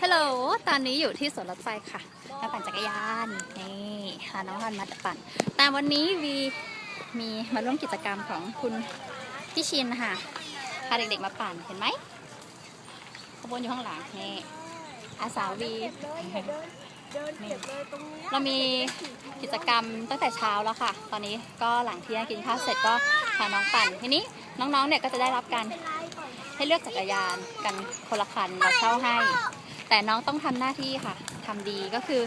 ฮัลโหล ตอนนี้อยู่ที่สวนรถไฟค่ะมาปั่นจักรยาน นี่พาน้องฮันมาปั่น แต่วันนี้วีมีมาร่วมกิจกรรมของคุณพี่ชินค่ะ พาเด็กๆมาปั่น เห็นไหมขบวนอยู่ข้างหลัง นี่ อาสาวี เรามีกิจกรรมตั้งแต่เช้าแล้วค่ะ ตอนนี้ก็หลังเที่ยงกินข้าวเสร็จก็พาน้องปั่น ทีนี้น้องๆ เนี่ยก็จะได้รับการให้เลือกจักรยานกันคนละคันเราเช่าให้ แต่น้องต้องทำหน้าที่ค่ะทำดีก็คือ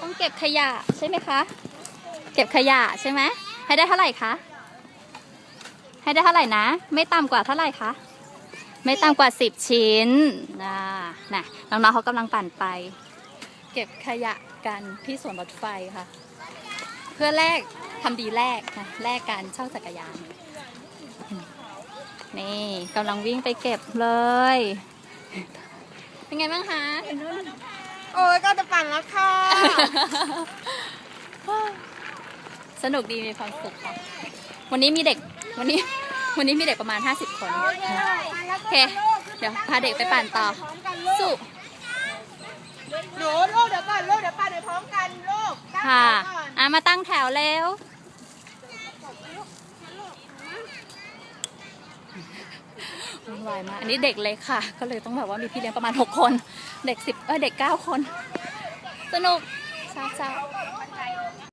ต้องเก็บขยะใช่ไหมคะ เก็บขยะใช่ไหมให้ได้เท่าไหร่คะ ให้ได้เท่าไหร่นะ ไม่ต่ำกว่าเท่าไหร่คะ ไม่ต่ำกว่า10ชิ้นนะนะน้องๆเขากำลังปั่นไป เก็บขยะกันที่สวนรถไฟค่ะ เพื่อแลกทำดีแลกนะแลกการเช่าจักรยาน นี่กำลังวิ่งไปเก็บเลย เป็นไงบ้างคะ โอ้ยก็จะปั่นแล้วค่ะ สนุกดีมีความสุขค่ะ วันนี้มีเด็กวันนี้ วันนี้มีเด็กประมาณ 50 คน โอเค เดี๋ยวพาเด็กไปปั่นต่อ สุหนูลูกเดี๋ยวก่อนลูกเดี๋ยวปั่นไปพร้อมกันลูกตั้งค่ะแถวก่อน อะมาตั้งแถวเร็ว วุ่นวายมากอันนี้เด็กเล็กค่ะ ก็เลยต้องแบบว่ามีพี่เลี้ยงประมาณ 6 คน เด็ก 10เออเด็ก 9 คน สนุกซาซา